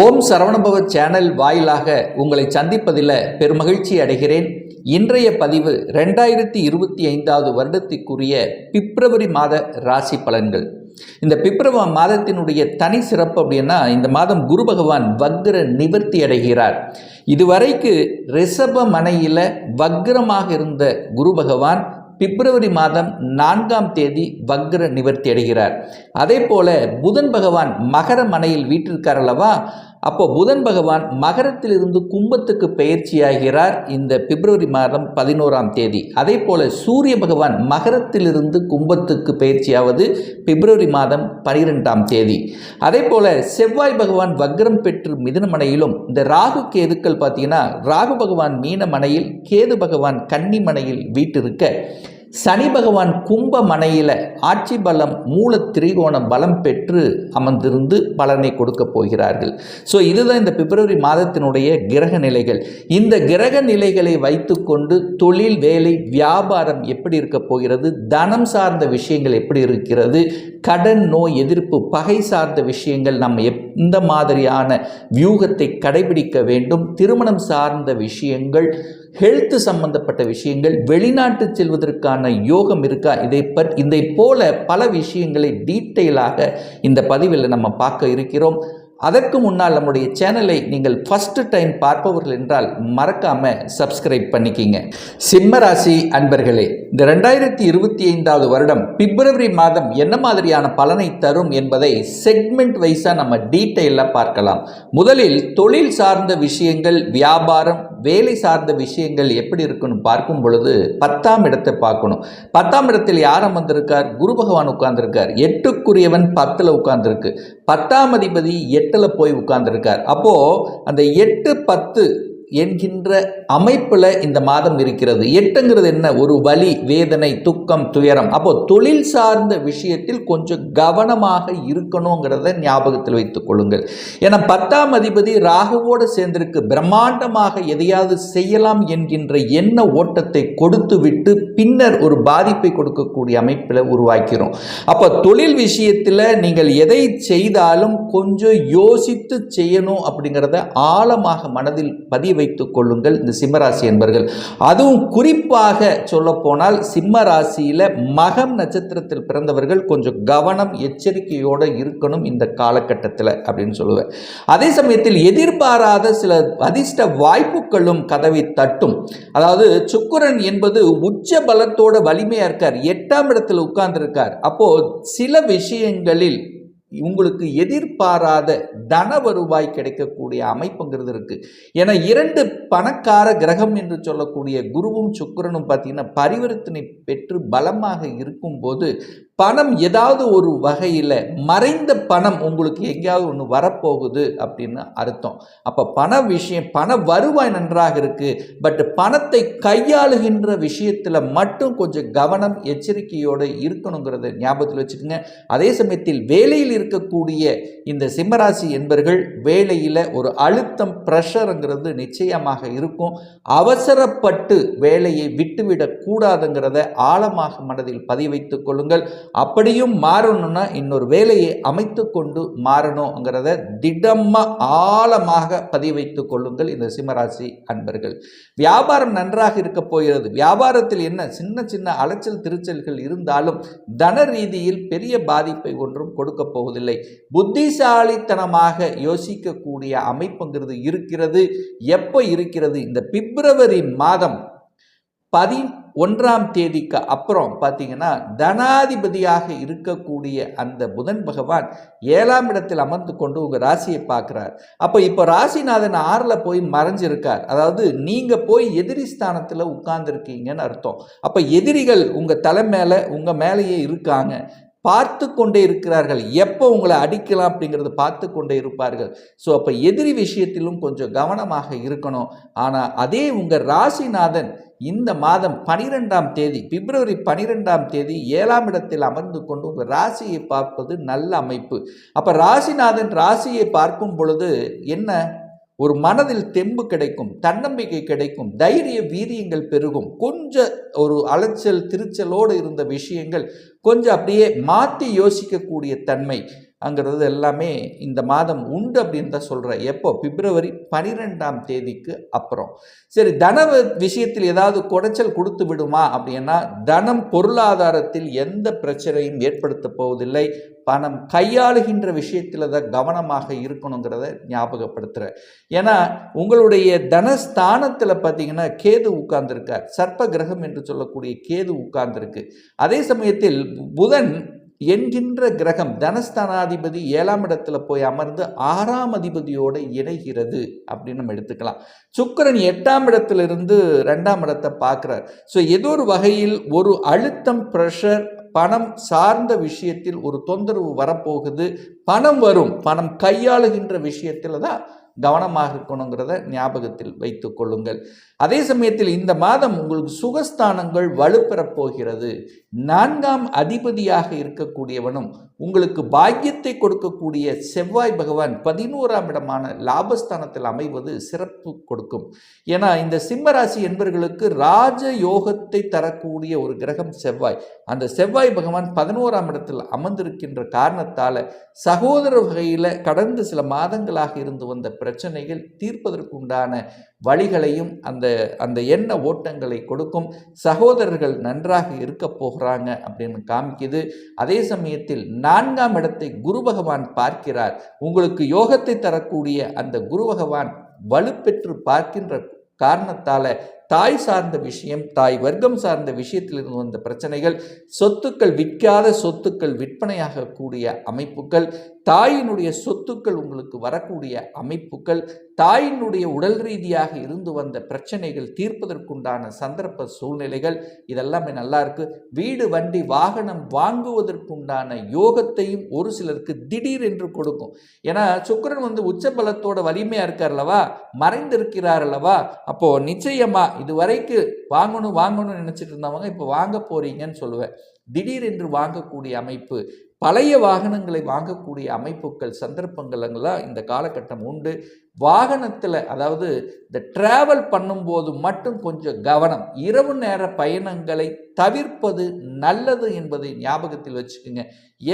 ஓம் Saravanabhava channel வாயிலாக உங்களை சந்திப்பதில் பெருமகிழ்ச்சி அடைகிறேன். இன்றைய பதிவு ரெண்டாயிரத்தி இருபத்தி ஐந்தாவது வருடத்திற்குரிய பிப்ரவரி மாத ராசி பலன்கள். இந்த பிப்ரவரி மாதத்தினுடைய தனி சிறப்பு அப்படின்னா இந்த மாதம் குரு பகவான் வக்ர நிவர்த்தி அடைகிறார். இதுவரைக்கு ரிஷப மனையில் வக்ரமாக இருந்த குரு பகவான் பிப்ரவரி மாதம் நான்காம் தேதி வக்ர நிவர்த்தி அடைகிறார். அதே போல புதன் பகவான் மகர மனையில் வீட்டிற்கார் அல்லவா? அப்போ புதன் பகவான் மகரத்திலிருந்து கும்பத்துக்கு பயிற்சியாகிறார் இந்த பிப்ரவரி மாதம் பதினோராம் தேதி. அதே போல சூரிய பகவான் மகரத்திலிருந்து கும்பத்துக்கு பயிற்சியாவது பிப்ரவரி மாதம் பனிரெண்டாம் தேதி. அதே போல செவ்வாய் பகவான் வக்ரம் பெற்று மிதனமனையிலும் இந்த ராகு கேதுக்கள் பார்த்தீங்கன்னா ராகு பகவான் மீனமனையில் கேது பகவான் கன்னிமனையில் வீட்டிருக்க சனி பகவான் கும்ப மனையில் ஆட்சி பலம் மூல திரிகோண பலம் பெற்று அமர்ந்திருந்து பலனை கொடுக்க போகிறார்கள். ஸோ இதுதான் இந்த பிப்ரவரி மாதத்தினுடைய கிரக நிலைகள். இந்த கிரக நிலைகளை வைத்துக்கொண்டு தொழில் வேலை வியாபாரம் எப்படி இருக்க போகிறது தனம் சார்ந்த விஷயங்கள் எப்படி இருக்கிறது கடன் நோய் எதிர்ப்பு பகை சார்ந்த விஷயங்கள் நம்ம எந்த மாதிரியான வியூகத்தை கடைபிடிக்க வேண்டும் திருமணம் சார்ந்த விஷயங்கள் ஹெல்த் சம்பந்தப்பட்ட விஷயங்கள் வெளிநாட்டு செல்வதற்கான யோகம் இருக்கா? இதை பற் இதை போல பல விஷயங்களை டீட்டெயிலாக இந்த பதிவில் நம்ம பார்க்க இருக்கிறோம். அதற்கு முன்னால் நம்முடைய சேனலை நீங்கள் ஃபஸ்ட்டு டைம் பார்ப்பவர்கள் என்றால் மறக்காமல் சப்ஸ்கிரைப் பண்ணிக்கிங்க. சிம்மராசி அன்பர்களே இந்த ரெண்டாயிரத்தி இருபத்தி ஐந்தாவது வருடம் பிப்ரவரி மாதம் என்ன மாதிரியான பலனை தரும் என்பதை செக்மெண்ட் வைஸாக நம்ம டீட்டெயிலாக பார்க்கலாம். முதலில் தொழில் சார்ந்த விஷயங்கள் வியாபாரம் வேலை சார்ந்த விஷயங்கள் எப்படி இருக்குன்னு பார்க்கும் பொழுது பத்தாம் இடத்தை பார்க்கணும். பத்தாம் இடத்தில் யார் அமர்ந்திருக்கார்? குரு பகவான் உட்கார்ந்துருக்கார். எட்டுக்குரியவன் பத்தில் உட்கார்ந்துருக்கு. பத்தாம் அதிபதி எட்டில் போய் உட்கார்ந்துருக்கார். அப்போது அந்த எட்டு பத்து என்கின்ற அமைப்பில் இந்த மாதம் இருக்கிறது. எட்டுங்கிறது என்ன? ஒரு வலி வேதனை துக்கம் துயரம். அப்போ தொழில் சார்ந்த விஷயத்தில் கொஞ்சம் கவனமாக இருக்கணுங்கிறத ஞாபகத்தில் வைத்துக் கொள்ளுங்கள். ஏன்னா பத்தாம் அதிபதி ராகுவோடு சேர்ந்திருக்கு. பிரம்மாண்டமாக எதையாவது செய்யலாம் என்கின்ற எண்ண ஓட்டத்தை கொடுத்து விட்டு பின்னர் ஒரு பாதிப்பை கொடுக்கக்கூடிய அமைப்பில் உருவாக்கிறோம். அப்போ தொழில் விஷயத்தில் நீங்கள் எதை செய்தாலும் கொஞ்சம் யோசித்து செய்யணும் அப்படிங்கிறத ஆழமாக மனதில் பதிய வைத்துக் கொள்ளுங்கள் இந்த சிம்மராசி என்பர்கள். அதுவும் குறிப்பாக சொல்லப்போனால் சிம்ம ராசியில் மகம் நட்சத்திரத்தில் பிறந்தவர்கள் கொஞ்சம் கவனம் எச்சரிக்கையோடு இருக்கணும் இந்த காலகட்டத்தில் அப்படின்னு சொல்லுவேன். அதே சமயத்தில் எதிர்பாராத சில அதிர்ஷ்ட வாய்ப்புகளும் கதவை தட்டும். அதாவது சுக்குரன் என்பது உச்ச பலத்தோட வலிமையாக இருக்கார். எட்டாம் இடத்தில் உட்கார்ந்துருக்கார். அப்போது சில விஷயங்களில் உங்களுக்கு எதிர்பாராத தன வருவாய் கிடைக்கக்கூடிய அமைப்புங்கிறது இருக்குது ஏன்னா இரண்டு பணக்கார கிரகம் என்று சொல்லக்கூடிய குருவும் சுக்கரனும் பார்த்தீங்கன்னா பரிவர்த்தனை பெற்று பலமாக இருக்கும்போது பணம் ஏதாவது ஒரு வகையில் மறைந்த பணம் உங்களுக்கு எங்கேயாவது ஒன்று வரப்போகுது அப்படின்னு அர்த்தம். அப்போ பண விஷயம் பண வருவாய் நன்றாக இருக்குது பட் பணத்தை கையாளுகின்ற விஷயத்தில் மட்டும் கொஞ்சம் கவனம் எச்சரிக்கையோடு இருக்கணுங்கிறத ஞாபகத்தில் வச்சுக்கோங்க. அதே சமயத்தில் வேலையில் இருக்கக்கூடிய இந்த சிம்மராசி என்பர்கள் வேலையில் ஒரு அழுத்தம் ப்ரெஷருங்கிறது நிச்சயமாக இருக்கும். அவசரப்பட்டு வேலையை விட்டுவிடக்கூடாதுங்கிறத ஆழமாக மனதில் பதிவைத்துக் கொள்ளுங்கள். அப்படியும் மாறணும்னா இன்னொரு வேலையை அமைத்து கொண்டு மாறணுங்கிறத திடமாக ஆழமாக பதிவைத்துக் கொள்ளுங்கள் இந்த சிம்மராசி அன்பர்கள். வியாபாரம் நன்றாக இருக்க போகிறது. வியாபாரத்தில் என்ன சின்ன சின்ன அலைச்சல் திருச்சல்கள் இருந்தாலும் தன ரீதியில் பெரிய பாதிப்பை ஒன்றும் கொடுக்க போவதில்லை. புத்திசாலித்தனமாக யோசிக்கக்கூடிய அமைப்புங்கிறது இருக்கிறது. எப்போ இருக்கிறது? இந்த பிப்ரவரி மாதம் பதி ஒன்றாம் தேதிக்கு அப்புறம் பார்த்தீங்கன்னா தனாதிபதியாக இருக்கக்கூடிய அந்த புதன் பகவான் ஏழாம் இடத்தில் அமர்ந்து கொண்டு உங்கள் ராசியை பார்க்குறார். அப்போ இப்போ ராசிநாதன் ஆறில் போய் மறைஞ்சிருக்கார். அதாவது நீங்கள் போய் எதிரி ஸ்தானத்தில் உட்கார்ந்துருக்கீங்கன்னு அர்த்தம். அப்போ எதிரிகள் உங்கள் தலை மேலே உங்கள் மேலேயே இருக்காங்க. பார்த்து கொண்டே இருக்கிறார்கள். எப்போ உங்களை அடிக்கலாம் அப்படிங்கிறத பார்த்து கொண்டே இருப்பார்கள். ஸோ அப்போ எதிரி விஷயத்திலும் கொஞ்சம் கவனமாக இருக்கணும். ஆனால் அதே உங்கள் ராசிநாதன் இந்த மாதம் பனிரெண்டாம் தேதி பிப்ரவரி பனிரெண்டாம் தேதி ஏழாம் இடத்தில் அமர்ந்து கொண்டு உங்கள் ராசியை பார்ப்பது நல்ல அமைப்பு. அப்போ ராசிநாதன் ராசியை பார்க்கும் பொழுது என்ன? ஒரு மனதில் தெம்பு கிடைக்கும் தன்னம்பிக்கை கிடைக்கும் தைரிய வீரியங்கள் பெருகும். கொஞ்சம் ஒரு அலைச்சல் திருச்சலோடு இருந்த விஷயங்கள் கொஞ்சம் அப்படியே மாற்றி யோசிக்கக்கூடிய தன்மை. அங்கிறது எல்லாமே இந்த மாதம் உண்டு அப்படின்னு தான் சொல்கிறேன் எப்போ? பிப்ரவரி பனிரெண்டாம் தேதிக்கு அப்புறம். சரி தன விஷயத்தில் ஏதாவது குடைச்சல் கொடுத்து விடுமா அப்படின்னா தனம் பொருளாதாரத்தில் எந்த பிரச்சனையும் ஏற்படுத்த போவதில்லை. பணம் கையாளுகின்ற விஷயத்தில் தான் கவனமாக இருக்கணுங்கிறத ஞாபகப்படுத்துகிறேன் ஏன்னா உங்களுடைய தனஸ்தானத்தில் பார்த்தீங்கன்னா கேது உட்கார்ந்துருக்கார். சர்ப்ப கிரகம் என்று சொல்லக்கூடிய கேது உட்கார்ந்துருக்கு. அதே சமயத்தில் புதன் என்கின்ற கிரகம் தனஸ்தானாதிபதி ஏழாம் இடத்துல போய் அமர்ந்து ஆறாம் அதிபதியோடு இணைகிறது அப்படின்னு நம்ம எடுத்துக்கலாம். சுக்கிரன் எட்டாம் இடத்திலிருந்து ரெண்டாம் இடத்தை பார்க்குறார். ஸோ ஏதோ ஒரு வகையில் ஒரு அழுத்தம் ப்ரெஷர் பணம் சார்ந்த விஷயத்தில் ஒரு தொந்தரவு வரப்போகுது. பணம் வரும். பணம் கையாளுகின்ற விஷயத்தில் தான் கவனமாக இருக்கணுங்கிறத ஞாபகத்தில் வைத்து கொள்ளுங்கள். அதே சமயத்தில் இந்த மாதம் உங்களுக்கு சுகஸ்தானங்கள் வலுப்பெறப் போகிறது நான்காம் அதிபதியாக இருக்கக்கூடியவனும் உங்களுக்கு பாக்கியத்தை கொடுக்கக்கூடிய செவ்வாய் பகவான் பதினோராம் இடமான லாபஸ்தானத்தில் அமைவது சிறப்பு கொடுக்கும். ஏன்னா இந்த சிம்மராசி என்பர்களுக்கு ராஜ யோகத்தை தரக்கூடிய ஒரு கிரகம் செவ்வாய். அந்த செவ்வாய் பகவான் பதினோராம் இடத்தில் அமர்ந்திருக்கின்ற காரணத்தால் சகோதர வகையில் கடந்த சில மாதங்களாக இருந்து வந்த பிரச்சனைகள் தீர்ப்பதற்குண்டான வழிகளையும் அந்த அந்த எண்ண ஓட்டங்களை கொடுக்கும் சகோதரர்கள் நன்றாக இருக்க போகிறாங்க அப்படின்னு காமிக்குது. அதே சமயத்தில் நான்காம் இடத்தை குரு பகவான் பார்க்கிறார். உங்களுக்கு யோகத்தை தரக்கூடிய அந்த குரு பகவான் வலுப்பெற்று பார்க்கின்ற காரணத்தால் தாய் சார்ந்த விஷயம் தாய் வர்க்கம் சார்ந்த விஷயத்தில் இருந்து வந்த பிரச்சனைகள் சொத்துக்கள் விற்காத சொத்துக்கள் விற்பனையாகக்கூடிய அமைப்புகள் தாயினுடைய சொத்துக்கள் உங்களுக்கு வரக்கூடிய அமைப்புகள் தாயினுடைய உடல் ரீதியாக இருந்து வந்த பிரச்சனைகள் தீர்ப்பதற்குண்டான சந்தர்ப்ப சூழ்நிலைகள் இதெல்லாமே நல்லா இருக்கு. வீடு வண்டி வாகனம் வாங்குவதற்குண்டான யோகத்தையும் ஒரு சிலருக்கு திடீர் என்று கொடுக்கும். ஏன்னா சுக்கரன் வந்து உச்ச பலத்தோட வலிமையா இருக்கார் அல்லவா? மறைந்திருக்கிறார் அல்லவா? அப்போ நிச்சயமா இதுவரைக்கு வாங்கணும் வாங்கணும்னு நினச்சிட்டு இருந்தவங்க இப்போ வாங்க போறீங்கன்னு சொல்லுவேன். திடீர் என்று வாங்கக்கூடிய அமைப்பு பழைய வாகனங்களை வாங்கக்கூடிய அமைப்புகள் சந்தர்ப்பங்கள்லாம் இந்த காலகட்டம் உண்டு. வாகனத்தில் அதாவது இந்த ட்ராவல் பண்ணும்போது மட்டும் கொஞ்சம் கவனம். இரவு நேர பயணங்களை தவிர்ப்பது நல்லது என்பதை ஞாபகத்தில் வச்சுக்கோங்க.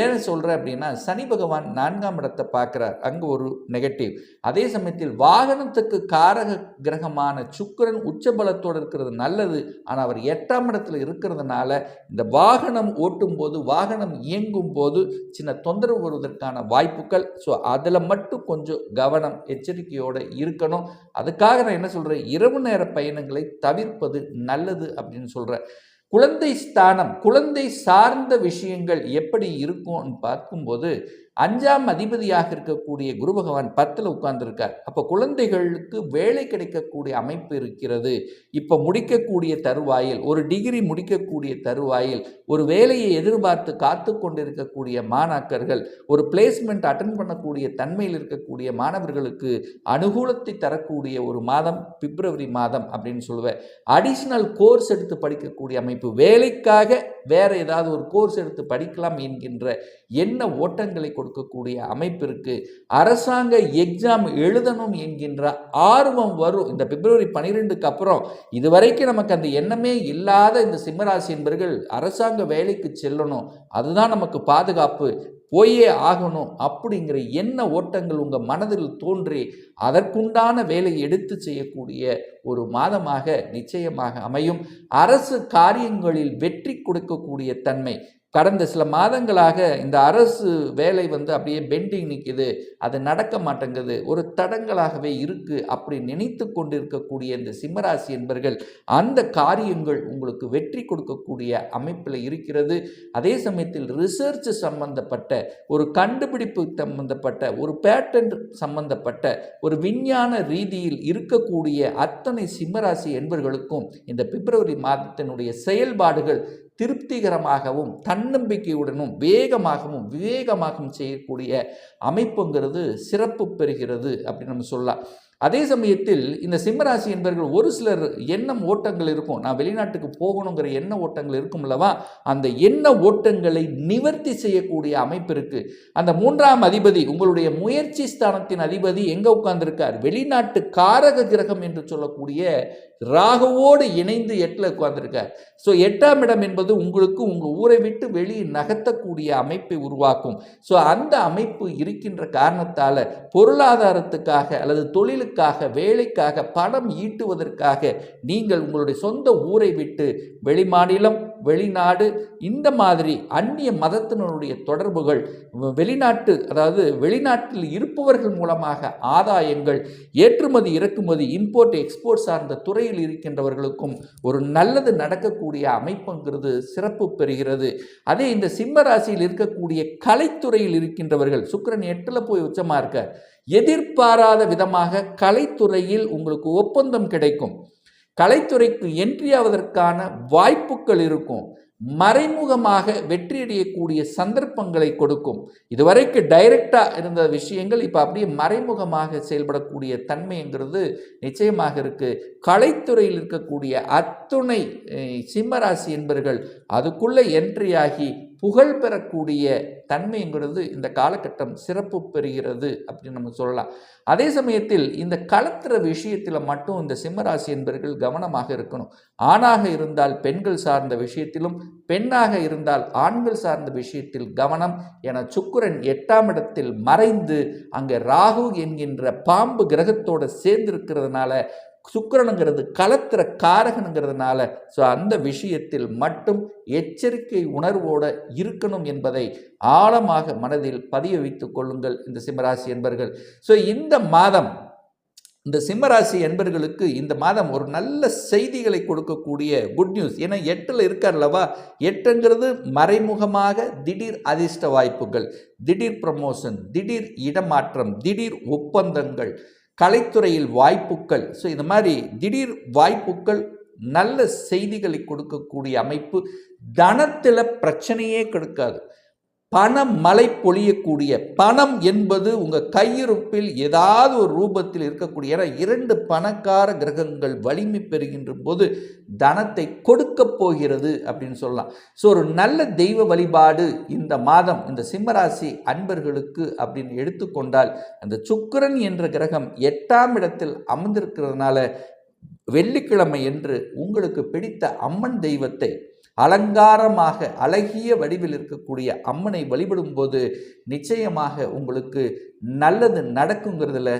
ஏன் சொல்கிறேன் அப்படின்னா சனி பகவான் நான்காம் இடத்தை பார்க்குறார். அங்கே ஒரு நெகட்டிவ் அதே சமயத்தில் வாகனத்துக்கு காரக கிரகமான சுக்கரன் உச்சபலத்தோடு இருக்கிறது நல்லது. ஆனால் அவர் எட்டாம் இடத்துல இருக்கிறதுனால இந்த வாகனம் ஓட்டும் போது வாகனம் இயங்கும் போது சின்ன தொந்தரவு வருவதற்கான வாய்ப்புகள். ஸோ அதில் மட்டும் கொஞ்சம் கவனம் எச்சரிக்கை எச்சரிக்கையோடு இருக்கணும். அதுக்காக நான் என்ன சொல்கிறேன் இரவு நேர பயணங்களை தவிர்ப்பது நல்லது அப்படின்னு சொல்கிறேன் குழந்தை ஸ்தானம் குழந்தை சார்ந்த விஷயங்கள் எப்படி இருக்கும்னு பார்க்கும்போது அஞ்சாம் அதிபதியாக இருக்கக்கூடிய குரு பகவான் பத்தில் உட்கார்ந்துருக்கார். அப்போ குழந்தைகளுக்கு வேலை கிடைக்கக்கூடிய அமைப்பு இருக்கிறது. இப்போ முடிக்கக்கூடிய தருவாயில் ஒரு டிகிரி முடிக்கக்கூடிய தருவாயில் ஒரு வேலையை எதிர்பார்த்து காத்து கொண்டிருக்கக்கூடிய மாணாக்கர்கள் ஒரு பிளேஸ்மெண்ட் அட்டன் பண்ணக்கூடிய தன்மையில் இருக்கக்கூடிய மாணவர்களுக்கு அனுகூலத்தை தரக்கூடிய ஒரு மாதம் பிப்ரவரி மாதம் அப்படின்னு சொல்லுவேன். அடிஷ்னல் கோர்ஸ் எடுத்து படிக்கக்கூடிய அமைப்பு. வேலைக்காக வேற ஏதாவது ஒரு கோர்ஸ் எடுத்து படிக்கலாம் என்கின்ற என்ன ஓட்டங்களை கொடுக்கக்கூடிய அமைப்பிற்கு அரசாங்க எக்ஸாம் எழுதணும் என்கின்ற ஆர்வம் வரும். இந்த பிப்ரவரி பனிரெண்டுக்கு அப்புறம் இதுவரைக்கும் நமக்கு அந்த எண்ணமே இல்லாத இந்த சிம்மராசி என்பர்கள் அரசாங்க வேலைக்கு செல்லணும். அதுதான் நமக்கு பாதுகாப்பு. போயே ஆகணும் அப்படிங்கிற எண்ண ஓட்டங்கள் உங்கள் மனதில் தோன்றி அதற்குண்டான வேலையை எடுத்து செய்யக்கூடிய ஒரு மாதமாக நிச்சயமாக அமையும். அரசு காரியங்களில் வெற்றி கொடுக்கக்கூடிய தன்மை கடந்த சில மாதங்களாக இந்த அரசு வேலை வந்து அப்படியே பெண்டிங் நிற்கிது அது நடக்க மாட்டேங்குது ஒரு தடங்களாகவே இருக்குது அப்படி நினைத்து கொண்டிருக்கக்கூடிய இந்த சிம்மராசி என்பர்கள் அந்த காரியங்கள் உங்களுக்கு வெற்றி கொடுக்கக்கூடிய அமைப்பில் இருக்கிறது. அதே சமயத்தில் ரிசர்ச் சம்பந்தப்பட்ட ஒரு கண்டுபிடிப்பு சம்பந்தப்பட்ட ஒரு பேட்டன் சம்பந்தப்பட்ட ஒரு விஞ்ஞான ரீதியில் இருக்கக்கூடிய அத்தனை சிம்மராசி என்பர்களுக்கும் இந்த பிப்ரவரி மாதத்தினுடைய செயல்பாடுகள் திருப்திகரமாகவும் தன்னம்பிக்கையுடனும் வேகமாகவும் விவேகமாகவும் செய்யக்கூடிய அமைப்புங்கிறது சிறப்பு பெறுகிறது அப்படின்னு நம்ம சொல்லலாம். அதே சமயத்தில் இந்த சிம்மராசி என்பவர்கள் ஒரு சிலர் எண்ணம் ஓட்டங்கள் இருக்கும். நான் வெளிநாட்டுக்கு போகணுங்கிற எண்ண ஓட்டங்கள் இருக்கும் அல்லவா? அந்த எண்ண ஓட்டங்களை நிவர்த்தி செய்யக்கூடிய அமைப்பு இருக்கு. அந்த மூன்றாம் அதிபதி உங்களுடைய முயற்சி ஸ்தானத்தின் அதிபதி எங்கே உட்கார்ந்துருக்கார்? வெளிநாட்டு காரக கிரகம் என்று சொல்லக்கூடிய ராகுவோடு இணைந்து எட்டில் உட்கார்ந்துருக்கார். ஸோ எட்டாம் இடம் என்பது உங்களுக்கு உங்கள் ஊரை விட்டு வெளியே நகர்த்தக்கூடிய அமைப்பை உருவாக்கும். ஸோ அந்த அமைப்பு இருக்கின்ற காரணத்தால் பொருளாதாரத்துக்காக அல்லது தொழிலுக்காக வேலைக்காக பணம் ஈட்டுவதற்காக நீங்கள் உங்களுடைய சொந்த ஊரை விட்டு வெளிமாநிலம் வெளிநாடு இந்த மாதிரி அந்நிய மதத்தினருடைய தொடர்புகள் வெளிநாட்டு அதாவது வெளிநாட்டில் இருப்பவர்கள் மூலமாக ஆதாயங்கள் ஏற்றுமதி இறக்குமதி இம்போர்ட் எக்ஸ்போர்ட் சார்ந்த துறையில் இருக்கின்றவர்களுக்கும் ஒரு நல்லது நடக்கக்கூடிய அமைப்புங்கிறது சிறப்பு பெறுகிறது. அதே இந்த சிம்ம ராசியில் இருக்கக்கூடிய கலைத்துறையில் இருக்கின்றவர்கள் சுக்கரன் எட்டில் போய் உச்சமாக இருக்க எதிர்பாராத விதமாக கலைத்துறையில் உங்களுக்கு ஒப்பந்தம் கிடைக்கும். கலைத்துறைக்கு என்ட்ரி ஆவதற்கான வாய்ப்புகள் இருக்கும். மறைமுகமாக வெற்றியடையக்கூடிய சந்தர்ப்பங்களை கொடுக்கும். இதுவரைக்கு டைரக்டாக இருந்த விஷயங்கள் இப்போ அப்படியே மறைமுகமாக செயல்படக்கூடிய தன்மைங்கிறது நிச்சயமாக இருக்குது கலைத்துறையில் இருக்கக்கூடிய அத்துணை சிம்மராசி என்பர்கள் அதுக்குள்ளே என்ட்ரி ஆகி புகழ் பெறக்கூடிய தன்மைங்கிறது இந்த காலகட்டம் சிறப்பு பெறுகிறது அப்படின்னு நம்ம சொல்லலாம். அதே சமயத்தில் இந்த கலத்துற விஷயத்தில் மட்டும் இந்த சிம்மராசி என்பர்கள் கவனமாக இருக்கணும். ஆணாக இருந்தால் பெண்கள் சார்ந்த விஷயத்திலும் பெண்ணாக இருந்தால் ஆண்கள் சார்ந்த விஷயத்தில் கவனம் என சுக்குரன் எட்டாம் இடத்தில் மறைந்து அங்கே ராகு என்கின்ற பாம்பு கிரகத்தோடு சேர்ந்திருக்கிறதுனால சுக்கரனுங்கிறது கலத்திர காரகனுங்கிறதுனால ஸோ அந்த விஷயத்தில் மட்டும் எச்சரிக்கை உணர்வோடு இருக்கணும் என்பதை ஆழமாக மனதில் பதிய வைத்துக் கொள்ளுங்கள் இந்த சிம்மராசி என்பர்கள். ஸோ இந்த மாதம் இந்த சிம்மராசி என்பர்களுக்கு இந்த மாதம் ஒரு நல்ல செய்திகளை கொடுக்கக்கூடிய குட் நியூஸ் ஏன்னா எட்டில் இருக்கார்லவா எட்டுங்கிறது மறைமுகமாக திடீர் அதிர்ஷ்ட வாய்ப்புகள் திடீர் ப்ரமோஷன் திடீர் இடமாற்றம் திடீர் ஒப்பந்தங்கள். கலைத்துறையில் வாய்ப்புகள். ஸோ இந்த மாதிரி திடீர் வாய்ப்புகள் நல்ல செய்திகளை கொடுக்கக்கூடிய அமைப்பு தனத்தில் பிரச்சனையே கொடுக்காது. பணம் மழை பொழியக்கூடிய பணம் என்பது உங்கள் கையிருப்பில் ஏதாவது ஒரு ரூபத்தில் இருக்கக்கூடிய ஏன்னா இரண்டு பணக்கார கிரகங்கள் வலிமை பெறுகின்ற போது தனத்தை கொடுக்க போகிறது அப்படின்னு சொல்லலாம். ஸோ ஒரு நல்ல தெய்வ வழிபாடு இந்த மாதம் இந்த சிம்மராசி அன்பர்களுக்கு அப்படின்னு எடுத்துக்கொண்டால் அந்த சுக்கரன் என்ற கிரகம் எட்டாம் இடத்தில் அமர்ந்திருக்கிறதுனால வெள்ளிக்கிழமை என்று உங்களுக்கு பிடித்த அம்மன் தெய்வத்தை அலங்காரமாக அழகிய வடிவில் இருக்கக்கூடிய அம்மனை வழிபடும்போது நிச்சயமாக உங்களுக்கு நல்லது நடக்குங்கிறதுல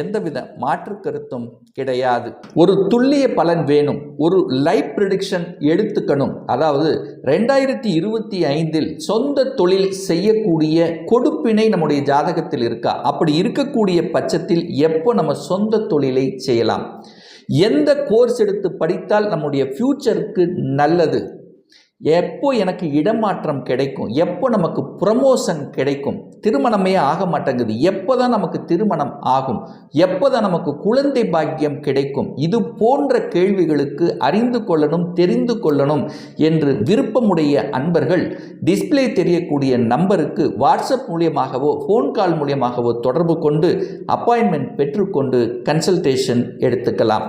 எந்தவித மாற்று கருத்தும் கிடையாது. ஒரு துல்லிய பலன் வேணும். ஒரு லைஃப் ப்ரிடிக்ஷன் எடுத்துக்கணும். அதாவது ரெண்டாயிரத்தி இருபத்தி ஐந்தில் சொந்த தொழில் செய்யக்கூடிய கொடுப்பினை நம்முடைய ஜாதகத்தில் இருக்கா? அப்படி இருக்கக்கூடிய பட்சத்தில் எப்போ நம்ம சொந்த தொழிலை செய்யலாம்? எந்த கோர்ஸ் எடுத்து படித்தால் நம்முடைய ஃப்யூச்சருக்கு நல்லது? எப்போ எனக்கு இடமாற்றம் கிடைக்கும்? எப்போ நமக்கு ப்ரமோஷன் கிடைக்கும்? திருமணமே ஆக மாட்டேங்குது. எப்போ தான் நமக்கு திருமணம் ஆகும்? எப்போ தான் நமக்கு குழந்தை பாக்கியம் கிடைக்கும்? இது போன்ற கேள்விகளுக்கு அறிந்து கொள்ளணும் தெரிந்து கொள்ளணும் என்று விருப்பமுடைய அன்பர்கள் டிஸ்ப்ளே தெரியக்கூடிய நம்பருக்கு வாட்ஸ்அப் மூலியமாகவோ ஃபோன் கால் மூலியமாகவோ தொடர்பு கொண்டு அப்பாயின்மெண்ட் பெற்றுக்கொண்டு கன்சல்டேஷன் எடுத்துக்கலாம்.